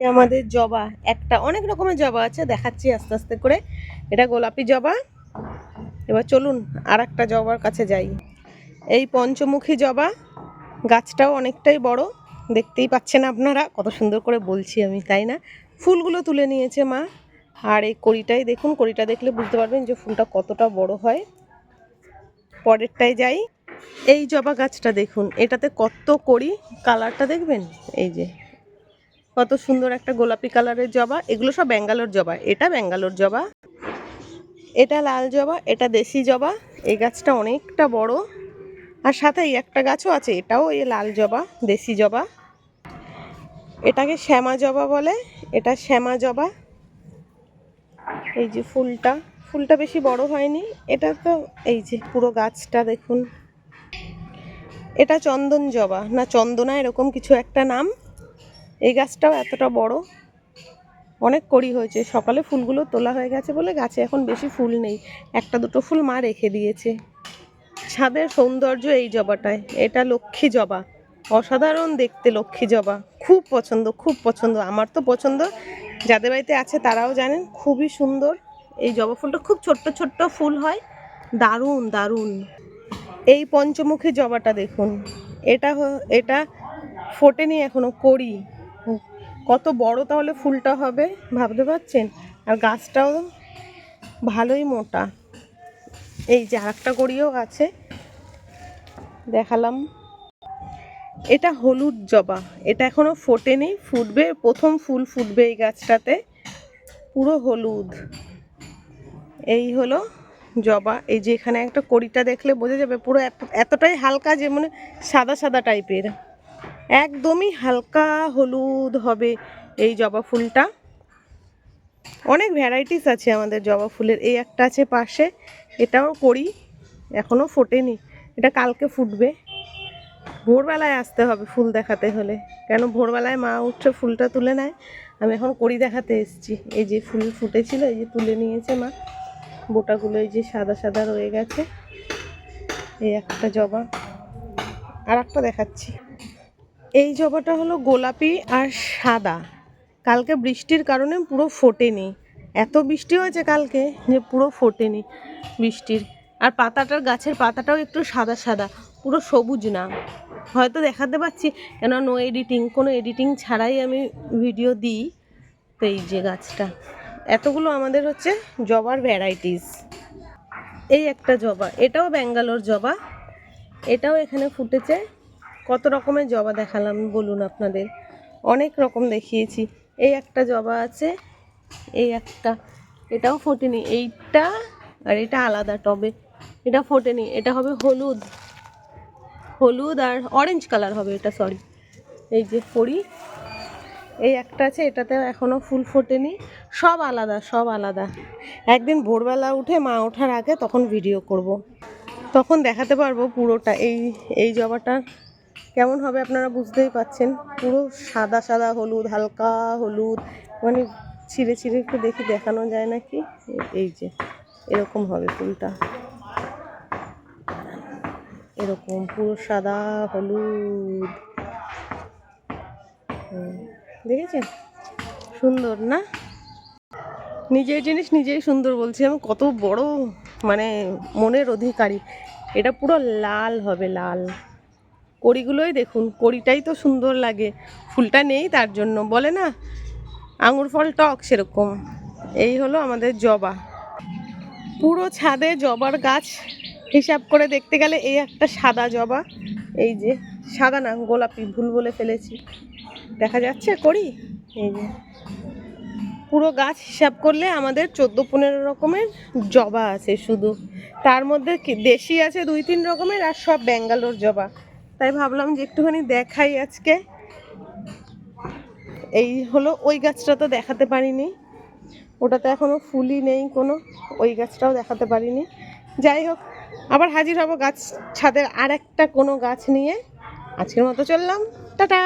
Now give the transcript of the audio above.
আমাদের জবা, একটা অনেক রকমের জবা আছে, দেখাচ্ছি আস্তে আস্তে করে। এটা গোলাপি জবা। এবার চলুন আর একটা জবার কাছে যাই। এই পঞ্চমুখী জবা, গাছটাও অনেকটাই বড়। দেখতেই পাচ্ছেন আপনারা, কত সুন্দর করে বলছি আমি, তাই না? ফুলগুলো তুলে নিয়েছে মা। আর এই কড়িটাই দেখুন, কড়িটা দেখলে বুঝতে পারবেন যে ফুলটা কতটা বড় হয়। পরেরটায় যাই। এই জবা গাছটা দেখুন, এটাতে কত কড়ি, কালারটা দেখবেন? এই যে কত সুন্দর একটা গোলাপি কালারের জবা। এগুলো সব ব্যাঙ্গালোর জবা। এটা ব্যাঙ্গালোর জবা। এটা লাল জবা, এটা দেশি জবা। এই গাছটা অনেকটা বড়। আর সাথে এই একটা গাছও আছে, এটাও এই লাল জবা, দেশি জবা। এটাকে শ্যামা জবা বলে। এটা শ্যামা জবা। এই যে ফুলটা। ফুলটা বেশি বড় হয়নি। এটা তো এই যে পুরো গাছটা দেখুন। এটা চন্দন জবা। না, চন্দনা এরকম কিছু একটা নাম। এই গাছটাও এতটা বড়। অনেক কড়ি হয়েছে। সকালে ফুলগুলো তোলা হয়ে গেছে বলে গাছে এখন বেশি ফুল নেই। একটা দুটো ফুল মা রেখে দিয়েছে। ছাদের সৌন্দর্য এই জবাটায়। এটা লক্ষ্মী জবা। অসাধারণ দেখতে লক্ষ্মী জবা। খুব পছন্দ খুব পছন্দ। আমার তো পছন্দ। যাদের বাড়িতে আছে তারাও জানেন, খুবই সুন্দর। এই জবা ফুলটা খুব ছোট্ট ছোট্ট ফুল হয়। দারুণ দারুণ। এই পঞ্চমুখী জবাটা দেখুন। এটা এটা ফোটেনি এখনও করি কত বড় তাহলে ফুলটা হবে, ভাবতে পারছেন? আর গাছটাও ভালোই মোটা। এই যে আরেকটা করিও আছে, দেখালাম। এটা হলুদ জবা। এটা এখনও ফোটেনি, ফুটবে, প্রথম ফুল ফুটবে এই গাছটাতে। পুরো হলুদ। এই হলো জবা। এই যে এখানে একটা কড়িটা দেখলে বোঝা যাবে পুরো এতটাই হালকা যে মানে সাদা সাদা টাইপের। একদমই হালকা হলুদ হবে এই জবা ফুলটা। অনেক ভ্যারাইটিস আছে আমাদের জবা ফুলের। এই একটা আছে পাশে, এটাও করি এখনও ফোটেনি। এটা কালকে ফুটবে। ভোরবেলায় আসতে হবে ফুল দেখাতে হলে। কেন ভোরবেলায় মা উঠছে, ফুলটা তুলে নেয়। আমি এখন করি দেখাতে এসেছি। এই যে ফুল ফুটেছিল, এই যে তুলে নিয়েছে মা। বোটাগুলো এই যে সাদা সাদা রয়ে গেছে। এই একটা জবা। আর একটা দেখাচ্ছি। এই জবাটা হলো গোলাপি আর সাদা। কালকে বৃষ্টির কারণে পুরো ফোটেনি। এত বৃষ্টি হয়েছে কালকে যে পুরো ফোটেনি বৃষ্টির। আর পাতাটার, গাছের পাতাটাও একটু সাদা সাদা, পুরো সবুজ না। হয়তো দেখাতে পাচ্ছি কেন নো এডিটিং কোনো এডিটিং ছাড়াই আমি ভিডিও দিই তো এই যে গাছটা। এতগুলো আমাদের হচ্ছে জবার ভ্যারাইটিস এই একটা জবা, এটাও ব্যাঙ্গালোর জবা, এটাও এখানে ফুটেছে। কত রকমের জবা দেখালাম, বলুন আপনাদের। অনেক রকম দেখিয়েছি। এই একটা জবা আছে, এই একটা। এটাও ফোটেনি, এইটা আর এটা আলাদা টবে। এটা ফোটেনি, এটা হবে হলুদ। হলুদ আর অরেঞ্জ কালার হবে এটা সরি এই যে করি এই একটা আছে, এটাতে এখনও ফুল ফোটেনি। সব আলাদা সব আলাদা। একদিন ভোরবেলা উঠে মা ওঠার আগে তখন ভিডিও করব। তখন দেখাতে পারব পুরোটা। এই এই জবাটা কেমন হবে আপনারা বুঝতেই পাচ্ছেন? পুরো সাদা সাদা, হলুদ, হালকা হলুদ মানে ছিঁড়ে ছিঁড়ে একটু দেখি দেখানো যায় নাকি? এই যে, এরকম হবে ফুলটা। এরকম, পুরো সাদা, হলুদ। দেখেছেন? সুন্দর, না? নিজের জিনিস নিজেই সুন্দর বলছি, আমি কত বড় মানে মনের অধিকারী। এটা পুরো লাল হবে, লাল। কড়িগুলোই দেখুন, কড়িটাই তো সুন্দর লাগে। ফুলটা নেই তার জন্য, বলে না? আঙুর ফল টক সেরকম। এই হলো আমাদের জবা। পুরো ছাদে জবার গাছ, হিসাব করে দেখতে গেলে এই একটা সাদা জবা। এই যে, সাদা না, গোলাপি, ভুল বলে ফেলেছি। দেখা যাচ্ছে করি এই যে। পুরো গাছ হিসাব করলে আমাদের চোদ্দ পনেরো রকমের জবা আছে শুধু। তার মধ্যে দেশি আছে দুই তিন রকমের আর সব ব্যাঙ্গালোর জবা। তাই ভাবলাম যে একটুখানি দেখাই আজকে। এই হলো ওই গাছটা তো দেখাতে পারিনি। ওটাতে এখনও ফুলই নেই কোনো, ওই গাছটাও দেখাতে পারিনি। যাই হোক, আবার হাজির হব গাছ ছাদের আর একটা কোনো গাছ নিয়ে। আজকের মতো চললাম, টাটা!